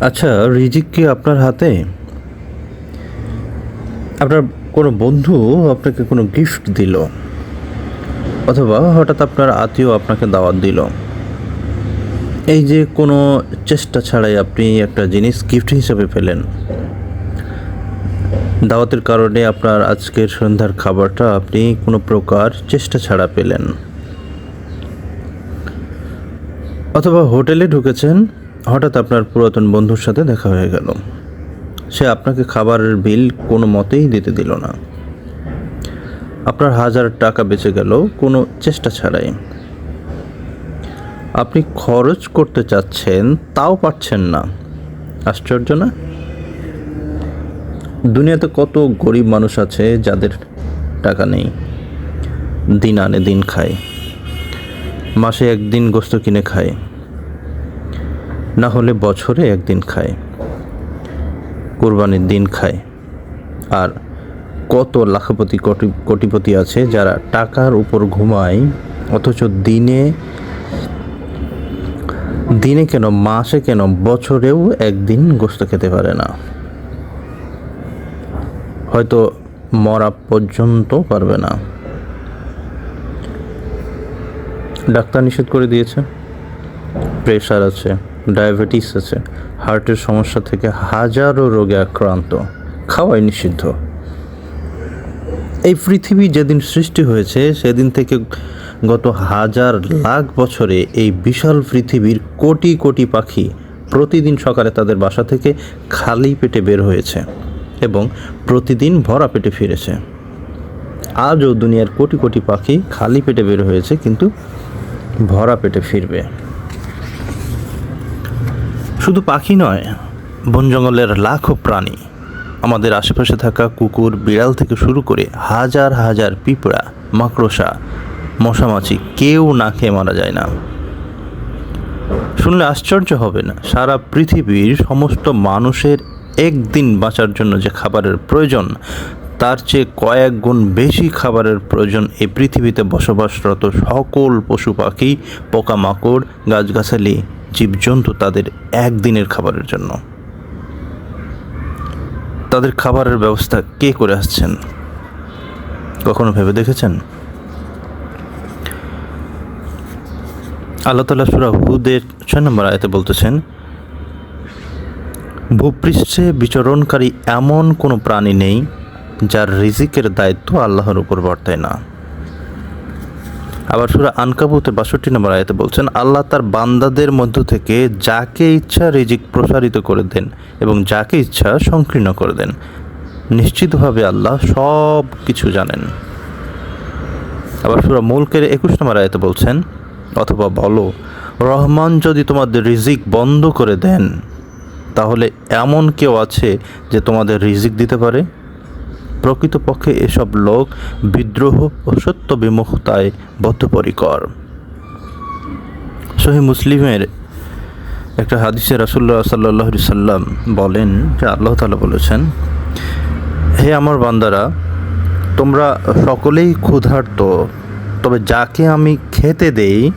আচ্ছা রিজিক কি আপনার হাতে? আপনার কোনো বন্ধু আপনাকে কোনো গিফট দিল? অথবা হঠাৎ আপনার আত্মীয় আপনাকে দাওয়াত দিল? এই যে কোনো চেষ্টা ছাড়াই আপনি একটা জিনিস গিফট হিসেবে পেলেন। দাওয়াতের কারণে আপনার আজকের সন্ধ্যার খাবারটা আপনি কোনো প্রকার চেষ্টা ছাড়া পেলেন। অথবা হোটেলে ঢুকেছেন? হঠাৎ আপনার পুরাতন বন্ধুর সাথে দেখা হয়ে গেল। সে আপনাকে খাবারের বিল কোনো মতেই দিতে দিল না। আপনার হাজার টাকা বেঁচে গেল কোনো চেষ্টা ছাড়াই। আপনি খরচ করতে চাচ্ছেন তাও পারছেন না। আশ্চর্য না? দুনিয়াতে কত গরিব মানুষ আছে যাদের টাকা নেই, দিন আনে দিন খায়, মাসে একদিন গোস্ত কিনে খায়। না হলে বছরে একদিন খায়। কোরবানির দিন খায়। আর কত লাখপতি কোটি, কোটিপতি আছে যারা টাকার উপর ঘুমায়, অথচ দিনে দিনে কেন, মাসে কেন, বছরেও একদিন গোস্ত খেতে পারে না। হয়তো মরা পর্যন্ত পারবে না। ডাক্তার নিষেধ করে দিয়েছে। প্রেশার আছে। ডায়াবেটিস আছে, হার্টের সমস্যা থেকে হাজারো রোগে আক্রান্ত, খাওয়াই নিষিদ্ধ। এই পৃথিবী যেদিন সৃষ্টি হয়েছে, সেদিন থেকে গত হাজার লাখ বছরে এই বিশাল পৃথিবীর কোটি কোটি পাখি প্রতিদিন সকালে তাদের বাসা থেকে খালি পেটে বের হয়েছে এবং প্রতিদিন ভরা পেটে ফিরেছে। আজও দুনিয়ার কোটি কোটি পাখি খালি পেটে বের হয়েছে, কিন্তু ভরা পেটে ফিরবে। শুধু পাখি নয়, বন জঙ্গলের লাখো প্রাণী, আমাদের আশেপাশে থাকা কুকুর, বিড়াল থেকে শুরু করে হাজার হাজার পিঁপড়া, মাকড়সা মশামাছি কেউ না খেয়ে মারা যায় না। শুনলে আশ্চর্য হবে না, সারা পৃথিবীর সমস্ত মানুষের একদিন বাঁচার জন্য যে খাবারের প্রয়োজন, তার চেয়ে কয়েক গুণ বেশি খাবারের প্রয়োজন এই পৃথিবীতে বসবাসরত সকল পশু পাখি, পোকামাকড়, গাছগাছালি জীবজন্তু তাদের একদিনের খাবারের জন্য। তাদের খাবারের ব্যবস্থা কে করে আসছেন? কখনো ভেবে দেখেছেন? আল্লাহ তালা সুরা হুদের ছয় নম্বর আয়তে বলতেছেন, ভূপৃষ্ঠে বিচরণকারী এমন কোনো প্রাণী নেই যার রিজিকের দায়িত্ব আল্লাহর উপর বর্তায় না। আবার সুরা আনকাবুতের বাষট্টি নম্বর আয়াতে বলছেন, আল্লাহ তার বান্দাদের মধ্য থেকে যাকে ইচ্ছা রিজিক প্রসারিত করে দেন এবং যাকে ইচ্ছা সংকীর্ণ করে দেন। নিশ্চিতভাবে আল্লাহ সব কিছু জানেন। আবার সুরা মুলকের একুশ নম্বর আয়াতে বলছেন, অথবা বলো, রহমান যদি তোমাদের রিজিক বন্ধ করে দেন, তাহলে এমন কেউ আছে যে তোমাদের রিজিক দিতে পারে? প্রকৃতপক্ষে এসব লোক বিদ্রোহ ও সত্য বিমুখতায় বদ্ধপরিকর। সহি মুসলিমের একটা হাদিসে রাসুল্লাহ সাল্লাহ সাল্লাম বলেন, যে আল্লাহ তালা বলেছেন, হে আমার বান্দারা, তোমরা সকলেই ক্ষুধার্ত, তবে যাকে আমি খেতে দেই,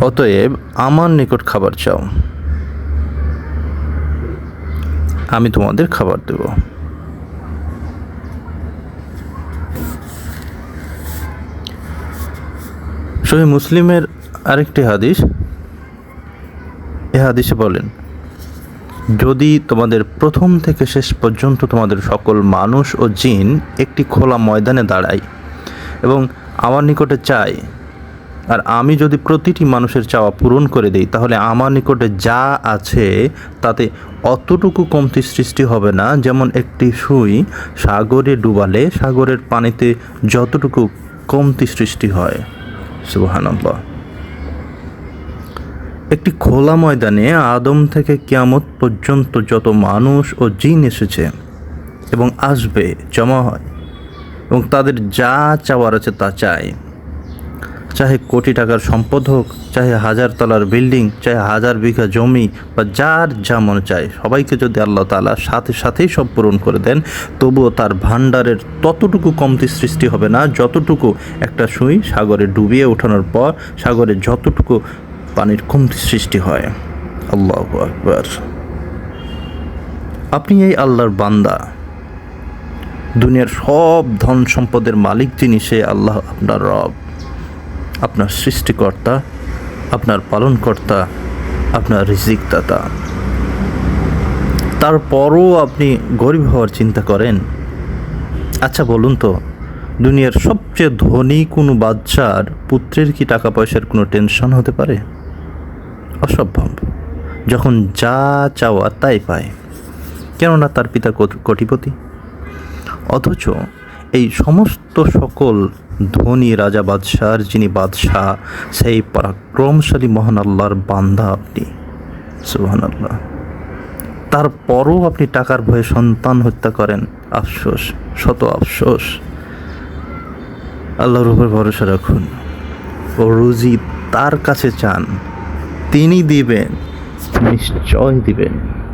অতএব আমার নিকট খাবার চাও। আমি তোমাদের খাবার দেব। সহি মুসলিমের আরেকটি হাদিস, এ হাদিসে বলেন, যদি তোমাদের প্রথম থেকে শেষ পর্যন্ত তোমাদের সকল মানুষ ও জিন একটি খোলা ময়দানে দাঁড়ায় এবং আমার নিকটে চায়, আর আমি যদি প্রতিটি মানুষের চাওয়া পূরণ করে দিই, তাহলে আমার নিকটে যা আছে তাতে অতটুকু কমতি সৃষ্টি হবে না, যেমন একটি সুই সাগরে ডুবালে সাগরের পানিতে যতটুকু কমতি সৃষ্টি হয়। সুবহানাল্লাহ। একটি খোলা ময়দানে আদম থেকে কিয়ামত পর্যন্ত যত মানুষ ও জিন এসেছে এবং আসবে, জমা হয় এবং তাদের যা চাওয়ার আছে তা চায়। চাহে কোটি টাকার সম্পদ হোক, চাহে হাজার তলার বিল্ডিং, চাহে হাজার বিঘা জমি, বা যার যা মনে চায়, সবাইকে যদি আল্লাহ তালা সাথে সাথেই সব পূরণ করে দেন, তবুও তার ভাণ্ডারের ততটুকু কমতি সৃষ্টি হবে না, যতটুকু একটা সুই সাগরে ডুবিয়ে ওঠানোর পর, সাগরে যতটুকু পানির কমতি সৃষ্টি হয়। আল্লাহ আকবার। আপনি এই আল্লাহর বান্দা। দুনিয়ার সব ধন সম্পদের মালিক যিনি, সে আল্লাহ আপনার রব। আপনার সৃষ্টিকর্তা, আপনার পালনকর্তা, আপনার রিজিকদাতা। তারপরও আপনি গরিব হওয়ার চিন্তা করেন? আচ্ছা বলুন তো, দুনিয়ার সবচেয়ে ধনী কোনো বাচ্চার পুত্রের কি টাকা পয়সার কোনো টেনশন হতে পারে? অসম্ভব। যখন যা চাওয়া তাই পায়। কেননা তার পিতা কোট- কোটিপতি? অথচ এই সমস্ত সকল ধনী রাজা বাদশার, যিনি বাদশাহ, সেই পরাক্রমশালী মহান আল্লাহর বান্ধা আপনি। সুহান আল্লাহ তারপরও আপনি টাকার ভয়ে সন্তান হত্যা করেন। আফসোস, শত আফসোস। আল্লাহর উপর ভরসা রাখুন। ও রুজি তার কাছে চান। তিনি দিবেন নিশ্চয় দিবেন।